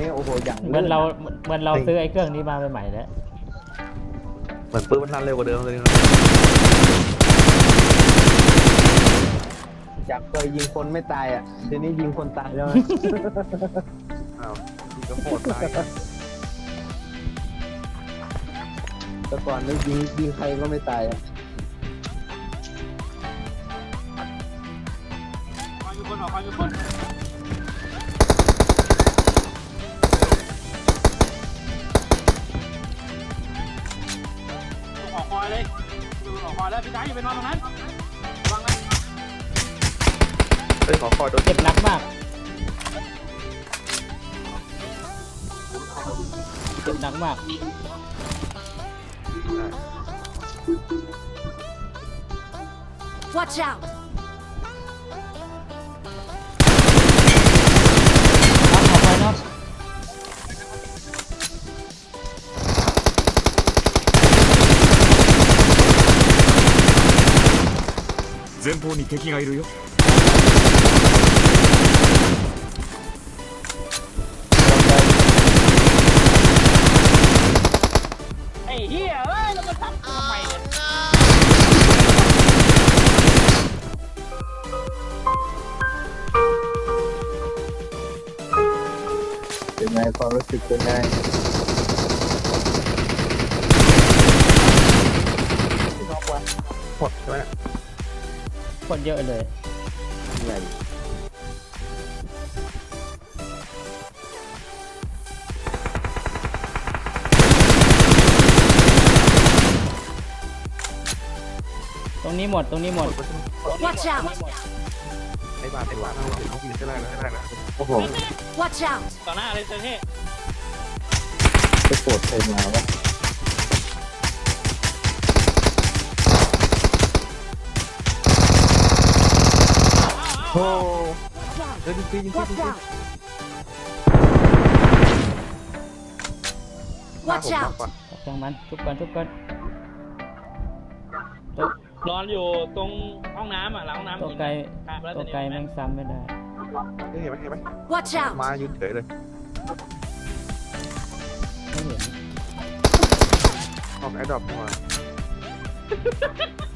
นี้โอ้โหอย่างเหมือนเราเหมือนเราซื้อไอ้เครื่องนี้มาใหม่ๆแล้วเหมือนปืนมันรันเร็วกว่าเดิมเลยนะจากเคยยิงคนไม่ตายอะทีนี้ยิงคนตายแล้วนะอ้าวยิงก็โหดตายแต่ก่อนนี่ยิงยิงใครก็ไม่ตายอะคอยมีคนออกคอยมีคน แล้วพี่จ๋าอย่าไปนอนตรงนั้นระวังนะเฮ้ยขอคอยโดนเจ็บหนักมากเจ็บหนักมาก Watch out! 前方に敵がいるよ ไอ้เหี้ยเอ้ยแล้วมันทำทำไมเนี่ย เป็นไงความรู้สึกเป็นไง หมดใช่ไหมเนี่ย คนเยอะเลยใหญ่ตรงนี้หมดตรงนี้หมด Watch out! ไอ้บ้านไอ้บ้านเอาเขากินได้นะได้นะโอ้โห Watch out! ต่อหน้าเลยเจ้าเท่ไปโกรธใครมาวะ โอ้เฮ้ยจริงจริงจริง Watch out! Watch out! ช่างมันทุบกันทุบกันนอนอยู่ตรงห้องน้ำอะหลังห้องน้ำตัวไกลอะแล้วตัวแต่ไกลเนี่ยแม่งซ้ำไม่ได้ เห็นไหมเห็นไหม Watch out! มายืนเฉยเลยไม่เห็นออกไอ้ดอกมาเ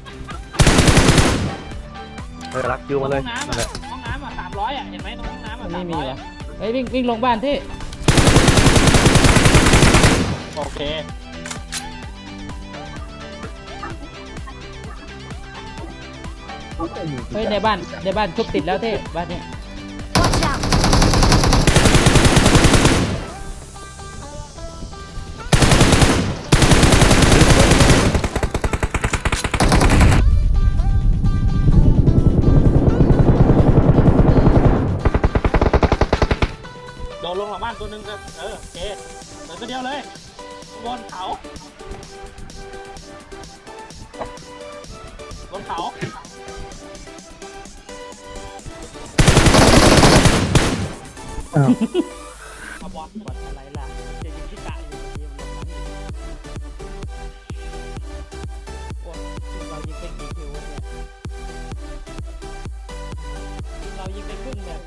ออรักคิวมาเลยห้องน้ำนั่นแหอะละห้องน้ำอะสามร้อยอะเห็นไหมตรงห้องน้ำตรอะงสานี้มมีร้อยเหรอเฮ้ยวิ่งวิ่งลงบ้านที่โอเคเฮ้ยในบ้านในบ้านทุบติดแล้วที่บ้านเนี้ยานตัวหนึ่งก็เออโอเคเหลือตัวเดียวเลยบนเขาบนเขาอาบอลบอลอะไรล่ะจะยิงที่กะอยู่เกมลงนั้นโอ้ยเรายิงเป็นกี่คิวเนี่ยเรายิงไปครึ่งแบบ